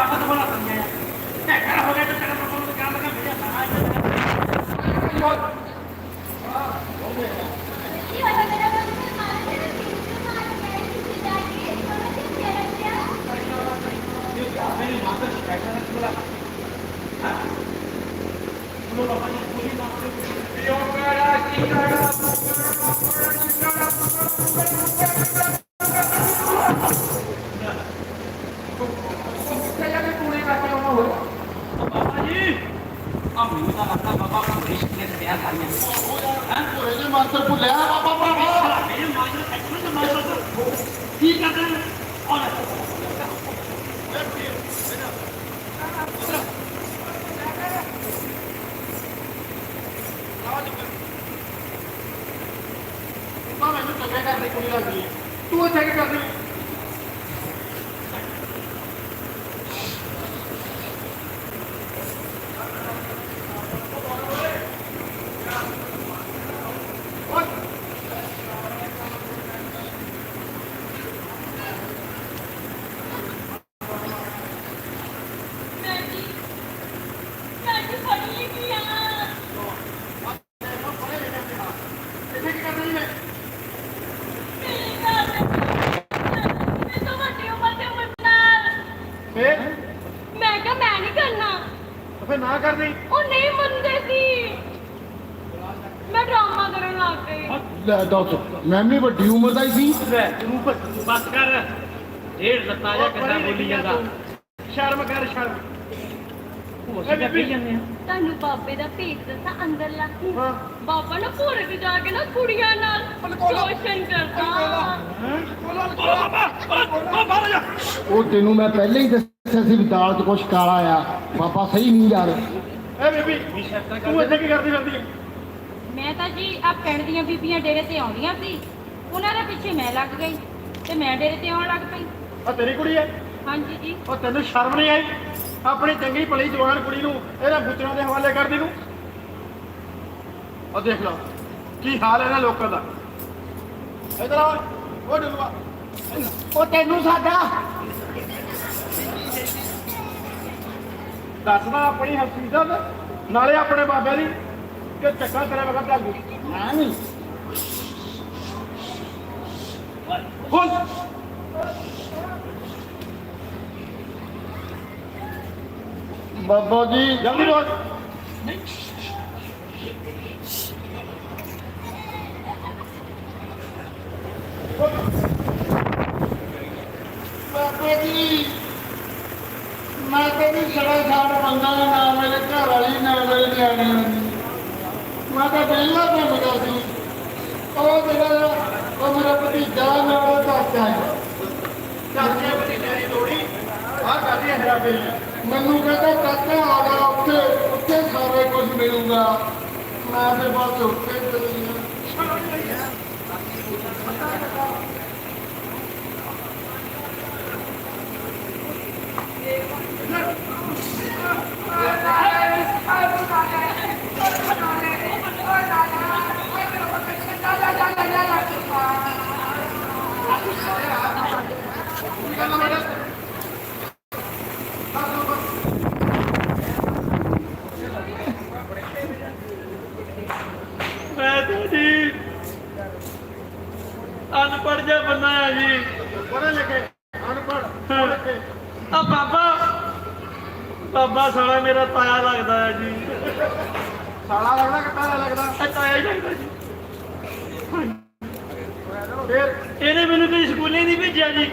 ਬਾਬਾ ਤੋਂ ਬੋਲਾ ਸਮਝਿਆ ਤੇ ਕਰ ਹੋ ਗਿਆ ਤੇ ਤੇਰਾ ਬਾਬਾ ਨੂੰ ਕੰਮ ਲਗਾ ਭੇਜਿਆ ਸਾਰਾ ਮੇਰੀ ਮਾਂ ਦਾ ਸ਼ਿਕਾਇਤ ਨਾ ਬੋਲਾ ਬੋਲੋ ਬਾਬਾ ਜੀ ਪੂਰੀ ਨਾ ਬਾਬਾ ਜੀ ਆ ਮੈਨੂੰ ਤਾਂ ਲੱਗਦਾ ਬਾਬਾ ਪ੍ਰਵੇਸ਼ ਨੇ ਪਿਆ ਸਾਰੀਆਂ ਹਾਂ ਮੰਤਰ ਭੁੱਲਿਆ ਬਾਬਾ ਭਰਾਵਾ ਮੇਰੇ ਮਾਜਰ ਖੱਟਣ ਦੇ ਮਾਜਰ ਕੀ ਕਰਦੇ? ਨੇ ਔਰ ਤਾਂ ਮੈਨੂੰ ਚੰਗੇ ਘਰ ਕੁੜੀ ਲੱਗਦੀ ਹੈ ਤੂੰ ਇੱਥੇ ਕੀ ਕਰਦੀ ਇੱਥੇ ਕੀ ਕਰਦੀ ਹੈ ਫੇਰ ਮੈਂ ਕਿਹਾ ਮੈਂ ਨਹੀਂ ਕਰਨਾ ਫੇਰ ਨਾ ਕਰਦੀ ਉਹ ਨਹੀਂ ਮੰਨਦੇ ਸੀ ਮੈਂ ਡਰਾਮਾ ਕਰਨ ਲੱਗ ਗਈ ਲੈ ਦੱਸ ਮੈਂ ਵੀ ਵੱਡੀ ਉਮਰ ਦਾ ਹੀ ਸੀ। ਤੂੰ ਬ- ਬਸ ਕਰ। ਢੇਰ ਲੱਤਾ ਜਾ ਕਿੱਦਾਂ ਬੋਲੀ ਜਾਂਦਾ। ਸ਼ਰਮ ਕਰ ਸ਼ਰਮ। ਉਹ ਅਸੀਂ ਕਹੀ ਜਾਂਦੇ ਆ? ਤੁਹਾਨੂੰ ਬਾਬੇ ਦਾ ਭੇਤ ਦੱਸਾਂ ਅੰਦਰ ਲਾ ਹਾਂ। ਬਾਬਾ ਨਾ ਭੋਰੇ ਤੇ ਜਾ ਕੇ ਨਾ ਕੁੜੀਆਂ ਨਾਲ ਸ਼ੋਸ਼ਣ ਕਰਦਾ। ਬੋਲੋ ਬਾਬਾ ਉਹ ਬਾਹਰ ਜਾ। ਉਹ ਤੈਨੂੰ ਮੈਂ ਪਹਿਲਾਂ ਹੀ ਦੱਸਿਆ ਸੀ ਵੀ ਦਾਲ 'ਚ ਕੁਛ ਕਾਲਾ ਆ। ਬਾਬਾ ਸਹੀ ਨਹੀਂ ਯਾਰ। ਐ ਬੀਬੀ ਤੂੰ ਇੱਥੇ ਕੀ ਕਰਦੀ ਫਿਰਦੀ ਹੈ ਮੈਂ ਤਾਂ ਜੀ ਆ ਪਿੰਡ ਦੀਆਂ ਬੀਬੀਆਂ ਡੇਰੇ ਤੇ ਆਉਂਦੀਆਂ ਸੀ। ਉਹਨਾਂ ਦੇ ਪਿੱਛੇ ਮੈਂ ਲੱਗ ਗਈ ਤੇ ਮੈਂ ਡੇਰੇ ਤੇ ਆਉਣ ਲੱਗ ਪਈ। ਆ ਤੇਰੀ ਕੁੜੀ ਹੈ? ਹਾਂਜੀ ਜੀ। ਉਹ ਤੈਨੂੰ ਸ਼ਰਮ ਨਹੀਂ ਆਈ? ਆਪਣੀ ਚੰਗੀ ਭਲੀ ਜਵਾਨ ਕੁੜੀ ਨੂੰ ਇਹਨਾਂ ਬੁੱਚਰਾਂ ਦੇ ਹਵਾਲੇ ਕਰਦੀ ਨੂੰ? ਉਹ ਦੇਖ ਲਓ ਕੀ ਹਾਲ ਹੈ ਇਹਨਾਂ ਲੋਕਾਂ ਦਾ? ਇਧਰ ਆ ਉਹ ਡੁੱਲਵਾ। ਉਹ ਤੈਨੂੰ ਸਾਡਾ। ਦੱਸਦਾ ਆਪਣੀ ਹਕੀਕਤ ਨਾਲੇ ਆਪਣੇ ਬਾਬੇ ਦੀ। ਕਿ ਚੱਕਾ ਤੇਰੇ ਵਗਤ ਲੱਗੂ ਮੈਂ ਨਹੀਂ ਖੁਦ ਬਾਬਾ ਜੀ ਜਲਦੀ ਰੋ ਬਾਬਾ ਜੀ ਮੈਂ ਕਹਿੰਦੀ ਸੜਾ ਸਾਡ ਬੰਦਾ ਨਾ ਮੇਰੇ ਘਰ ਵਾਲੀ ਨਾ ਮੇਰੇ ਨਿਆਣੇ ਮੈਂ ਤਾਂ ਪਹਿਲਾਂ ਕੰਮ ਕਰਦੀ ਉਹ ਜਿਹੜਾ ਉਹ ਮੇਰਾ ਭਤੀਜਾ ਨਾਲ ਚਾਚਾ ਹੈ ਚਾਚੇ ਭਤੀਜੇ ਦੀ ਲੋੜੀ ਆ ਕਰਦੀ ਹੈ ਮੈਨੂੰ ਕਹਿੰਦਾ, ਚਾਚਾ, ਆ ਜਾ ਉੱਥੇ। ਉੱਥੇ ਸਾਰੇ ਕੁਝ ਮਿਲੂਗਾ। ਮੈਂ ਤੇ ਬਸ ਉੱਥੇ ਚਲੀ ਗਿਆ ਮੈਂ ਤਾਂ ਜੀ ਅਨਪੜ੍ਹ ਜਿਹਾ ਬੰਦਾ ਆ ਜੀ। ਪੜ੍ਹੇ ਲਿਖੇ ਅਨਪੜ੍ਹ ਆ ਬਾਬਾ। ਬਾਬਾ ਸਾਲਾ ਮੇਰਾ ਤਾਇਆ ਲੱਗਦਾ ਹੈ ਜੀ। ਸਾਲਾ ਲੱਗਦਾ ਕਿ ਤਾਲਾ ਲੱਗਦਾ? ਤਾਇਆ ਹੀ ਲੱਗਦਾ ਜੀ। ਫੇਰ? ਇਹਨੇ ਮੈਨੂੰ ਕੋਈ ਸਕੂਲੇ ਨਹੀਂ ਭੇਜਿਆ ਜੀ।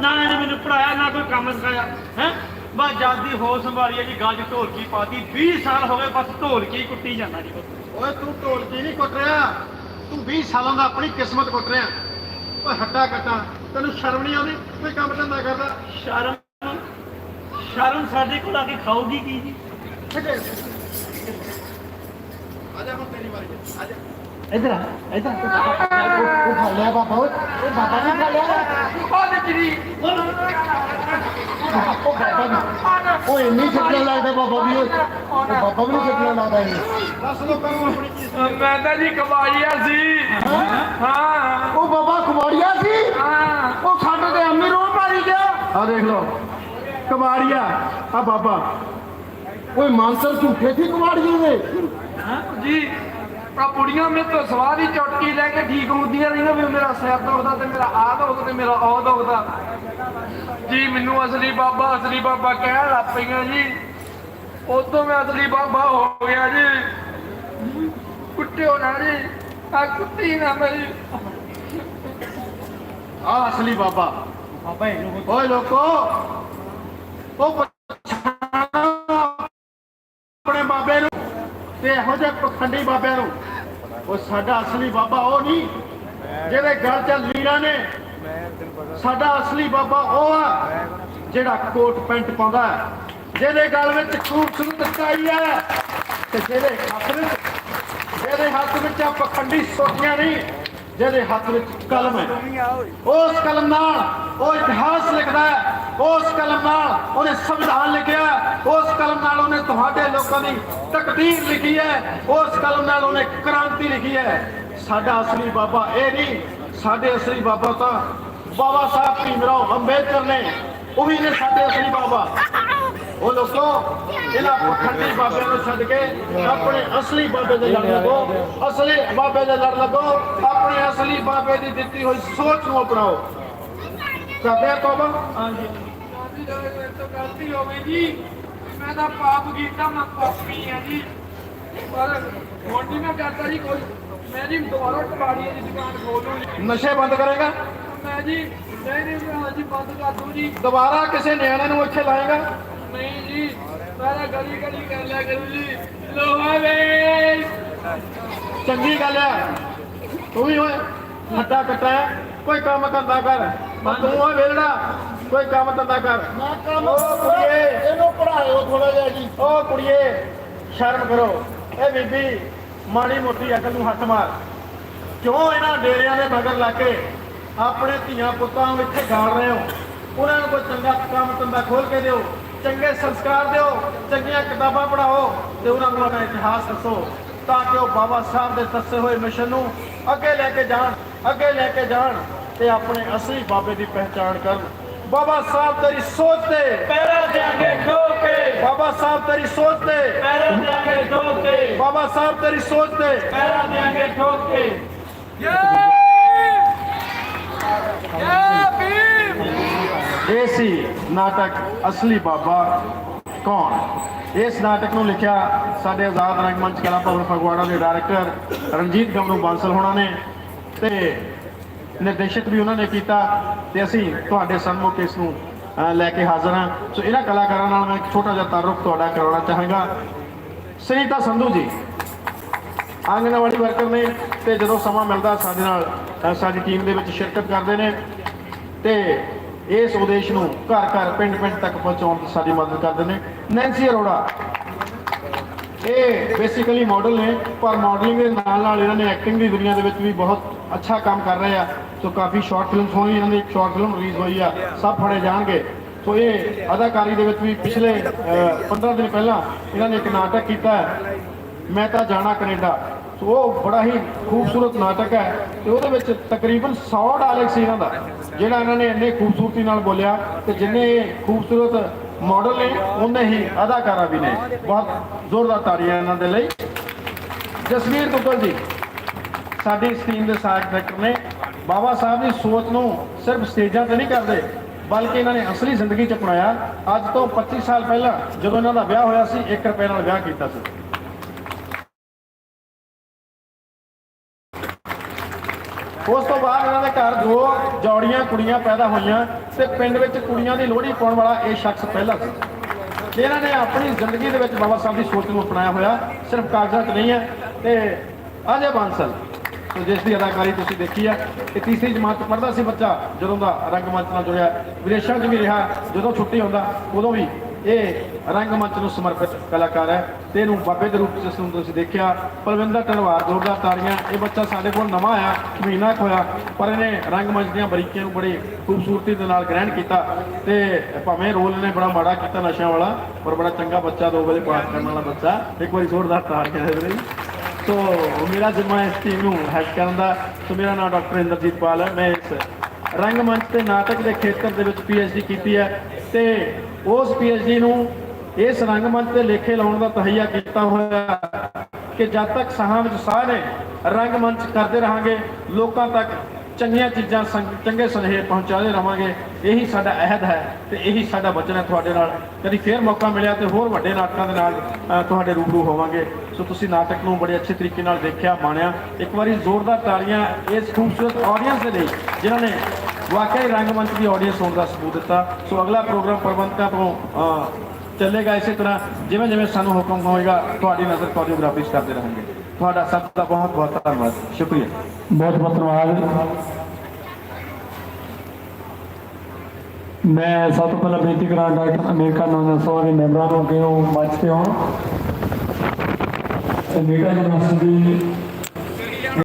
ਨਾ ਇਹਨੇ ਮੈਨੂੰ ਪੜਾਇਆ ਨਾ ਕੋਈ ਕੰਮ ਸਿਖਾਇਆ। ਹੈ? ਬਸ ਜਦ ਹੋਸ਼ ਸੰਭਾਲੀ ਹੈ ਜੀ ਗੱਲ ਢੋਲਕੀ ਪਾਤੀ। 20 ਸਾਲ ਹੋ ਗਏ ਬਸ ਢੋਲਕੀ ਹੀ ਕੁੱਟੀ ਜਾਂਦਾ ਜੀ। ਓਏ ਤੂੰ ਢੋਲਕੀ ਨਹੀਂ ਕੁੱਟ ਰਿਹਾ। ਤੂੰ 20 ਸਾਲਾਂ ਦਾ ਆਪਣੀ ਕਿਸਮਤ ਕੁੱਟ ਰਿਹਾ। ਓਏ ਹੱਟਾ ਕੱਟਾ ਤੈਨੂੰ ਸ਼ਰਮ ਨਹੀਂ ਆਉਂਦੀ? ਕੋਈ ਕੰਮ ਧੰਦਾ ਕਰਦਾ? ਸ਼ਰਮ ਸ਼ਰਮ ਸਾਡੇ ਕੋਲ ਆ ਕੇ ਖਾਊਗੀ ਕੀ ਜੀ? ਆ ਜਾ ਹੁਣ ਤੇਰੀ ਵਾਰੀ। ਆ ਜਾ। ਇਧਰ ਆ ਇਧਰ ਉਹ ਖਾ ਲਿਆ ਬਾਬਾ ਉਹ ਬਾਬਾ ਨੇ ਖਾ ਲਿਆ। ਉਹ ਬਾਬਾ ਨੇ ਉਹ ਇੰਨੀ ਲੱਗਦਾ ਬਾਬਾ ਵੀ ਓਏ ਉਹ ਬਾਬਾ ਵੀ ਨਹੀਂ ਲੱਗਦਾ ਇਹ ਦੱਸ ਲੋਕਾਂ ਨੂੰ ਆਪਣੀ ਕੀ ਮੈਂ ਤਾਂ ਜੀ ਕਮਾਈਆ ਸੀ ਹਾਂ ਉਹ ਬਾਬਾ ਕੁਮਾਰੀਆ ਸੀ ਹਾਂ ਉਹ ਸਾਡੇ ਤੇ ਅੰਮੀ ਰੋਹ ਮਾਰੀ ਗਿਆ ਆ ਦੇਖ ਲਓ ਕਬਾੜੀਆ ਆ ਬਾਬਾ ਓਏ ਮਾਨਸਰ ਝੂਠੇ ਸੀ ਕਬਾੜੀਏ ਦੇ ਜੀ ਆ ਕੁੜੀਆਂ ਮੇਰੇ ਤੋਂ ਸਵਾਰੀ ਚੁਟਕੀ ਲੈ ਕੇ ਠੀਕ ਹੁੰਦੀਆਂ ਰਹੀਆਂ ਵੀ ਮੇਰਾ ਸਿਰ ਦੁਖਦਾ ਤੇ ਮੇਰਾ ਆਹ ਦੁਖਦਾ ਤੇ ਮੇਰਾ ਉਹ ਦੁਖਦਾ। ਜੀ ਮੈਨੂੰ ਅਸਲੀ ਬਾਬਾ ਅਸਲੀ ਬਾਬਾ ਕਹਿਣ ਲੱਗ ਪਈਆਂ ਜੀ। ਉਦੋਂ ਮੈਂ ਅਸਲੀ ਬਾਬਾ ਹੋ ਗਿਆ ਜੀ। ਕੁੱਟਿਓ ਨਾ ਜੀ ਆ ਕੁੱਤੀ ਨਾ ਮੇਰੀ। ਆ ਅਸਲੀ ਬਾਬਾ। ਬਾਬਾ ਇਹਨੂੰ ਓਏ ਲੋਕੋ ਉਹ ਤੇ ਇਹੋ ਜਿਹੇ ਪਖੰਡੀ ਬਾਬਿਆਂ ਨੂੰ। ਉਹ ਸਾਡਾ ਅਸਲੀ ਬਾਬਾ ਉਹ ਨਹੀਂ ਜਿਹਦੇ ਗਲ 'ਚ ਲੀਰਾਂ ਨੇ। ਸਾਡਾ ਅਸਲੀ ਬਾਬਾ ਉਹ ਆ, ਜਿਹੜਾ ਕੋਟ ਪੈਂਟ ਪਾਉਂਦਾ ਜਿਹਦੇ ਗਲ ਵਿੱਚ ਖੂਬਸੂਰਤ ਟਾਈ ਹੈ ਤੇ ਜਿਹਦੇ ਹੱਥ ਵਿੱਚ ਜਿਹਦੇ ਹੱਥ ਵਿੱਚ ਆ ਪਖੰਡੀ ਸੋਟੀਆਂ ਨਹੀਂ, ਜਿਹਦੇ ਹੱਥ ਵਿੱਚ ਕਲਮ ਹੈ। ਉਸ ਕਲਮ ਨਾਲ ਉਹ ਇਤਿਹਾਸ ਲਿਖਦਾ ਹੈ ਉਸ ਕਲਮ ਨਾਲ ਉਹਨੇ ਸੰਵਿਧਾਨ ਲਿਖਿਆ ਉਸ ਕਲਮ ਨਾਲ ਉਹਨੇ ਤੁਹਾਡੇ ਲੋਕਾਂ ਦੀ ਤਕਦੀਰ ਲਿਖੀ ਹੈ। ਉਸ ਕਲਮ ਨਾਲ ਉਹਨੇ ਕ੍ਰਾਂਤੀ ਲਿਖੀ ਹੈ। ਸਾਡਾ ਅਸਲੀ ਬਾਬਾ ਇਹ ਨਹੀਂ, ਸਾਡੇ ਅਸਲੀ ਬਾਬਾ ਤਾਂ ਬਾਬਾ ਸਾਹਿਬ ਭੀਮਰਾਓ ਅੰਬੇਦਕਰ ਨੇ, ਉਹੀ ਨੇ ਸਾਡੇ ਅਸਲੀ ਬਾਬਾ। ਉਹ ਲੋਕੋ, ਇਹਨਾਂ ਪਖੰਡੀ ਬਾਬਿਆਂ ਨੂੰ ਛੱਡ ਕੇ ਆਪਣੇ ਅਸਲੀ ਬਾਬੇ ਦੇ ਲੜ ਲੱਗੋ। ਅਸਲੀ ਬਾਬੇ ਦੇ ਲੜ ਲੱਗੋ। ਆਪਣੇ ਅਸਲੀ ਬਾਬੇ ਦੀ ਦਿੱਤੀ ਹੋਈ ਸੋਚ ਨੂੰ ਅਪਣਾਓ। ਕਰਦੇ ਆ ਤੋਬਾ ਹਾਂਜੀ। ਜੀ ਜਦੋਂ ਮੇਰੇ ਤੋਂ ਗਲਤੀ ਹੋ ਗਈ ਜੀ ਮੈਂ ਤਾਂ ਪਾਪ ਕੀਤਾ ਮੈਂ ਪਾਪੀ ਆ ਜੀ ਪਰ ਹੁਣ ਨਹੀਂ ਮੈਂ ਕਰਦਾ ਜੀ ਕੋਈ ਮੈਂ ਜੀ ਦੁਬਾਰਾ ਕਬਾੜੀ ਦੀ ਦੁਕਾਨ ਖੋਲੂ ਜੀ ਨਸ਼ੇ ਬੰਦ ਕਰੇਗਾ? ਮੈਂ ਜੀ ਨਹੀਂ ਨਹੀਂ ਮੈਂ ਜੀ ਬੰਦ ਕਰ ਦੂੰ ਜੀ ਦੁਬਾਰਾ ਕਿਸੇ ਨਿਆਣੇ ਨੂੰ ਇੱਥੇ ਲਾਏਗਾ? ਨਹੀਂ ਜੀ ਤਾਂ ਗਲੀ ਗਲੀ ਕਰ ਲਿਆ ਕਰੂ ਜੀ ਲੋਹਾ ਵੇ ਚੰਗੀ ਗੱਲ ਹੈ ਤੂੰ ਵੀ ਓਏ ਹੱਟਾ ਕੱਟਾ ਕੋਈ ਕੰਮ ਧੰਦਾ ਕਰ। ਤੂੰ ਓਏ ਵੇਲੜਾ ਕੋਈ ਕੰਮ ਧੰਦਾ ਕਰ। ਮੈਂ ਕੰਮ। ਓ ਕੁੜੀਏ। ਇਹਨੂੰ ਪੜਾਇਓ ਥੋੜਾ ਜਿਹਾ ਜੀ। ਓ ਕੁੜੀਏ ਸ਼ਰਮ ਕਰੋ। ਇਹ ਬੀਬੀ ਮਾੜੀ ਮੋਟੀ ਅਕਲ ਨੂੰ ਹੱਥ ਮਾਰ। ਕਿਉਂ ਇਹਨਾਂ ਡੇਰਿਆਂ ਦੇ ਮਗਰ ਲੱਗ ਕੇ ਆਪਣੇ ਧੀਆਂ ਪੁੱਤਾਂ ਨੂੰ ਇੱਥੇ ਗਾਲ ਰਹੇ ਹੋ? ਉਹਨਾਂ ਨੂੰ ਕੋਈ ਚੰਗਾ ਕੰਮ ਧੰਦਾ ਖੋਲ ਕੇ ਦਿਓ ਚੰਗੇ ਸੰਸਕਾਰ ਦਿਓ ਚੰਗੀਆਂ ਕਿਤਾਬਾਂ ਪੜ੍ਹਾਓ ਤੇ ਉਹਨਾਂ ਨੂੰ ਆਪਣਾ ਇਤਿਹਾਸ ਦੱਸੋ ਤਾਂ ਕਿ ਉਹ ਬਾਬਾ ਸਾਹਿਬ ਦੇ ਦੱਸੇ ਹੋਏ ਮਿਸ਼ਨ ਨੂੰ ਅੱਗੇ ਲੈ ਕੇ ਜਾਣ ਅੱਗੇ ਲੈ ਕੇ ਜਾਣ। ਤੇ ਆਪਣੇ ਅਸਲੀ ਬਾਬੇ ਦੀ ਪਹਿਚਾਣ ਕਰਨ। ਬਾਬਾ ਸਾਹਿਬ ਤੇਰੀ ਸੋਚ ਤੇ। ਪੈਰਾਂ ਦੇ ਅੱਗੇ ਠੋਕ ਕੇ। ਬਾਬਾ ਸਾਹਿਬ ਤੇਰੀ ਸੋਚ ਤੇ। ਪੈਰਾਂ ਦੇ ਅੱਗੇ ਠੋਕ ਕੇ। ਬਾਬਾ ਸਾਹਿਬ ਤੇਰੀ ਸੋਚ ਤੇ। ਪੈਰਾਂ ਦੇ ਅੱਗੇ ਠੋਕ ਕੇ। ਇਹ ਸੀ ਨਾਟਕ ਅਸਲੀ ਬਾਬਾ ਕੌਣ? ਇਸ ਨਾਟਕ ਨੂੰ ਲਿਖਿਆ ਸਾਡੇ ਆਜ਼ਾਦ ਰੰਗਮੰਚ ਕਲਾ ਭਵਨ ਫਗਵਾੜਾ ਦੇ ਡਾਇਰੈਕਟਰ ਰਣਜੀਤ ਗਮਰੂ ਬਾਂਸਲ ਹੋਣਾ ਨੇ ਤੇ ਨਿਰਦੇਸ਼ਿਤ ਵੀ ਉਹਨਾਂ ਨੇ ਕੀਤਾ ਤੇ ਅਸੀਂ ਤੁਹਾਡੇ ਸਨਮੁਖ ਇਸ ਨੂੰ ਲੈ ਕੇ ਹਾਜ਼ਰ ਹਾਂ। ਸੋ ਇਹਨਾਂ ਕਲਾਕਾਰਾਂ ਨਾਲ ਮੈਂ ਇੱਕ ਛੋਟਾ ਜਿਹਾ ਤਾਰੁਫ ਤੁਹਾਡਾ ਕਰਾਉਣਾ ਚਾਹਾਂਗਾ। ਸੁਨੀਤਾ ਸੰਧੂ ਜੀ, ਆਂਗਣਵਾੜੀ ਵਰਕਰ ਨੇ ਤੇ ਜਦੋਂ ਸਮਾਂ ਮਿਲਦਾ ਸਾਡੇ ਨਾਲ ਸਾਡੀ ਟੀਮ ਦੇ ਵਿੱਚ ਸ਼ਿਰਕਤ ਕਰਦੇ ਨੇ ਤੇ ਇਸ ਉਦੇਸ਼ ਨੂੰ ਘਰ ਘਰ ਪਿੰਡ ਪਿੰਡ ਤੱਕ ਪਹੁੰਚਾਉਣ ਦੀ ਸਾਡੀ ਮਦਦ ਕਰਦੇ ਨੇ। ਨੈਂਸੀ ਅਰੋੜਾ, ਇਹ ਬੇਸਿਕਲੀ ਮਾਡਲ ਨੇ, ਪਰ ਮਾਡਲਿੰਗ ਦੇ ਨਾਲ ਨਾਲ ਇਹਨਾਂ ਨੇ ਐਕਟਿੰਗ ਦੀ ਦੁਨੀਆ ਦੇ ਵਿੱਚ ਵੀ ਬਹੁਤ ਅੱਛਾ ਕੰਮ ਕਰ ਰਹੇ ਆ। ਸੋ ਕਾਫੀ ਸ਼ਾਰਟ ਫਿਲਮਸ ਹੋਣੀ ਇਹਨਾਂ ਦੀ ਇੱਕ ਸ਼ਾਰਟ ਫਿਲਮ ਰਿਲੀਜ਼ ਹੋਈ ਆ ਸਭ ਫੜੇ ਜਾਣਗੇ। ਸੋ ਇਹ ਅਦਾਕਾਰੀ ਦੇ ਵਿੱਚ ਵੀ ਪਿਛਲੇ ਅ, 15 ਦਿਨ ਪਹਿਲਾਂ ਇਹਨਾਂ ਨੇ ਇੱਕ ਨਾਟਕ ਕੀਤਾ ਹੈ ਮੈਂ ਤਾਂ ਜਾਣਾ ਕੈਨੇਡਾ। ਸੋ ਉਹ ਬੜਾ ਹੀ ਖੂਬਸੂਰਤ ਨਾਟਕ ਹੈ ਤੇ ਉਹਦੇ ਵਿੱਚ ਤਕਰੀਬਨ 100 ਡਾਇਲੌਗ ਸੀ ਇਹਨਾਂ ਦਾ ਜਿਹੜਾ ਇਹਨਾਂ ਨੇ ਇੰਨੇ ਖੂਬਸੂਰਤੀ ਨਾਲ ਬੋਲਿਆ ਤੇ ਜਿੰਨੇ ਇਹ ਖੂਬਸੂਰਤ ਮਾਡਲ ਨੇ ਉਹਨੇ ਹੀ ਅਦਾਕਾਰਾ ਵੀ ਨੇ। ਬਹੁਤ ਜ਼ੋਰਦਾਰ ਤਾੜੀਆਂ ਇਹਨਾਂ ਦੇ ਲਈ। ਜਸਵੀਰ ਦੁੱਗਲ ਜੀ ਸਾਡੀ ਇਸ ਟੀਮ ਦੇ ਸਾਥ ਡਾਇਰੈਕਟਰ ਨੇ। ਬਾਬਾ ਸਾਹਿਬ ਦੀ ਸੋਚ ਨੂੰ ਸਿਰਫ ਸਟੇਜਾਂ ਤੇ ਨਹੀਂ ਕਰਦੇ, ਬਲਕਿ ਇਹਨਾਂ ਨੇ ਅਸਲੀ ਜ਼ਿੰਦਗੀ ਚ ਅਪਣਾਇਆ। ਅੱਜ ਤੋਂ 25 ਸਾਲ ਪਹਿਲਾਂ ਜਦੋਂ ਇਹਨਾਂ ਦਾ ਵਿਆਹ ਹੋਇਆ ਸੀ 1 ਰੁਪਏ ਨਾਲ ਵਿਆਹ ਕੀਤਾ ਸੀ। ਉਸ ਤੋਂ ਬਾਅਦ ਇਹਨਾਂ ਦੇ ਘਰ ਦੋ ਜੋੜੀਆਂ ਕੁੜੀਆਂ ਪੈਦਾ ਹੋਈਆਂ ਤੇ ਪਿੰਡ ਵਿੱਚ ਕੁੜੀਆਂ ਦੀ ਲੋਹੜੀ ਪਾਉਣ ਵਾਲਾ ਇਹ ਸ਼ਖਸ ਪਹਿਲਾ ਸੀ। ਇਹਨਾਂ ਨੇ ਆਪਣੀ ਜ਼ਿੰਦਗੀ ਦੇ ਵਿੱਚ ਬਾਬਾ ਸਾਹਿਬ ਦੀ ਸੋਚ ਨੂੰ ਅਪਣਾਇਆ ਹੋਇਆ, ਸਿਰਫ ਕਾਗਜ਼ਾਂ 'ਚ ਨਹੀਂ ਹੈ, ਤੇ ਅਜੇ ਬਾਂਸਲ। ਜਿਸ ਦੀ ਅਦਾਕਾਰੀ ਤੁਸੀਂ ਦੇਖੀ ਹੈ ਇਹ ਤੀਸਰੀ ਜਮਾਤ 'ਚ ਪੜ੍ਹਦਾ ਸੀ ਬੱਚਾ, ਜਦੋਂ ਦਾ ਰੰਗਮੰਚ ਨਾਲ ਜੁੜਿਆ। ਵਿਦੇਸ਼ਾਂ 'ਚ ਵੀ ਰਿਹਾ, ਜਦੋਂ ਛੁੱਟੀ ਹੁੰਦਾ, ਉਦੋਂ ਵੀ ਇਹ ਰੰਗਮੰਚ ਨੂੰ ਸਮਰਪਿਤ ਕਲਾਕਾਰ ਹੈ ਤੇ ਇਹਨੂੰ ਬਾਬੇ ਦੇ ਰੂਪ 'ਚ ਇਸ ਤੁਸੀਂ ਦੇਖਿਆ, ਪਰਵਿੰਦਰ ਟਨਵਾਰ ਜ਼ੋਰਦਾਰ ਤਾਰੀਆਂ ਇਹ ਬੱਚਾ ਸਾਡੇ ਕੋਲ ਨਵਾਂ ਆਇਆ, ਮਹੀਨਾ ਕੁ ਹੋਇਆ, ਪਰ ਇਹਨੇ ਰੰਗਮੰਚ ਦੀਆਂ ਬਰੀਕੀਆਂ ਨੂੰ ਬੜੀ ਖੂਬਸੂਰਤੀ ਦੇ ਨਾਲ ਗ੍ਰਹਿਣ ਕੀਤਾ ਤੇ ਭਾਵੇਂ ਰੋਲ ਇਹਨੇ ਬੜਾ ਮਾੜਾ ਕੀਤਾ ਨਸ਼ਿਆਂ ਵਾਲਾ, ਪਰ ਬੜਾ ਚੰਗਾ ਬੱਚਾ, ਦੋ ਵਜੇ ਪਾਸ ਕਰਨ ਵਾਲਾ ਬੱਚਾ, ਇੱਕ ਵਾਰੀ ਜ਼ੋਰਦਾਰ ਤਾਰੀਆਂ ਦੇ ਲਈ ਸੋ ਮੇਰਾ ਜ਼ਿੰਮਾ ਇਸ ਟੀਮ ਨੂੰ ਹੈਲਪ ਕਰਨ ਦਾ, ਸੋ ਮੇਰਾ ਨਾਮ ਡਾਕਟਰ ਇੰਦਰਜੀਤ ਪਾਲ ਹੈ, ਮੈਂ ਇਸ ਰੰਗਮੰਚ ਤੇ ਨਾਟਕ ਦੇ ਖੇਤਰ ਦੇ ਵਿੱਚ ਡੀ ਕੀਤੀ ਹੈ ਤੇ ਉਸ ਡੀ ਨੂੰ ਇਸ ਰੰਗਮੰਚ ਤੇ ਲੇਖੇ ਲਾਉਣ ਦਾ ਤਹਈਆ ਕੀਤਾ ਹੋਇਆ ਕਿ ਜਦ ਤੱਕ ਸਾਹਾਂ ਵਿੱਚ ਸਾਹ ਨੇ ਰੰਗਮੰਚ ਕਰਦੇ ਰਹਾਂਗੇ, ਲੋਕਾਂ ਤੱਕ ਚੰਗੀਆਂ ਚੀਜ਼ਾਂ ਸੰਗ- ਚੰਗੇ ਸੁਨੇਹੇ ਪਹੁੰਚਾਉਂਦੇ ਰਹਾਂਗੇ, ਇਹੀ ਸਾਡਾ ਅਹਿਦ ਹੈ ਤੇ ਇਹੀ ਸਾਡਾ ਵਚਨ ਹੈ ਤੁਹਾਡੇ ਨਾਲ। ਕਦੀ ਫੇਰ ਮੌਕਾ ਮਿਲਿਆ ਤੇ ਹੋਰ ਵੱਡੇ ਨਾਟਕਾਂ ਦੇ ਨਾਲ ਤੁਹਾਡੇ ਰੂਬਰੂ ਹੋਵਾਂਗੇ। ਸੋ ਤੁਸੀਂ ਨਾਟਕ ਨੂੰ ਬੜੇ ਅੱਛੇ ਤਰੀਕੇ ਨਾਲ ਦੇਖਿਆ ਬਾਣਿਆ ਇੱਕ ਵਾਰੀ ਜ਼ੋਰਦਾਰ ਤਾੜੀਆਂ ਇਸ ਖੂਬਸੂਰਤ ਆਡੀਅנס ਦੇ ਲਈ, ਜਿਨ੍ਹਾਂ ਨੇ ਵਾਕਈ ਰੰਗਮੰਚ ਦੀ ਆਡੀਅנס ਹੋਣ ਦਾ ਸਬੂਤ ਦਿੱਤਾ। ਸੋ ਅਗਲਾ ਪ੍ਰੋਗਰਾਮ ਪ੍ਰਬੰਧਕਾਂ ਤੋਂ ਚੱਲੇਗਾ ਇਸੇ ਤਰ੍ਹਾਂ, ਜਿਵੇਂ ਜਿਵੇਂ ਸਾਨੂੰ ਹੁਕਮ ਹੋਏਗਾ, ਤੁਹਾਡੀ ਨਜ਼ਰ ਕੋਰੀਓਗ੍ਰਾਫੀ ਕਰਦੇ ਰਹਾਂਗੇ। ਤੁਹਾਡਾ ਸਭ ਦਾ ਬਹੁਤ ਬਹੁਤ ਧੰਨਵਾਦ। ਸ਼ੁਕਰੀਆ। ਬਹੁਤ ਬਹੁਤ ਧੰਨਵਾਦ। ਮੈਂ ਸਭ ਤੋਂ ਪਹਿਲਾਂ ਬੇਨਤੀ ਕਰਾਂ ਡਾਕਟਰ ਅਮਰੀਕਾ ਨੌਜਵਾਨ ਸਭਾ ਦੇ ਮੈਂਬਰਾਂ ਨੂੰ ਕਿ ਉਹ ਮੰਚ ਤੇ ਹੋਣ ਅਮਰੀਕਾ ਯੂਨੀਵਰਸਿਟੀ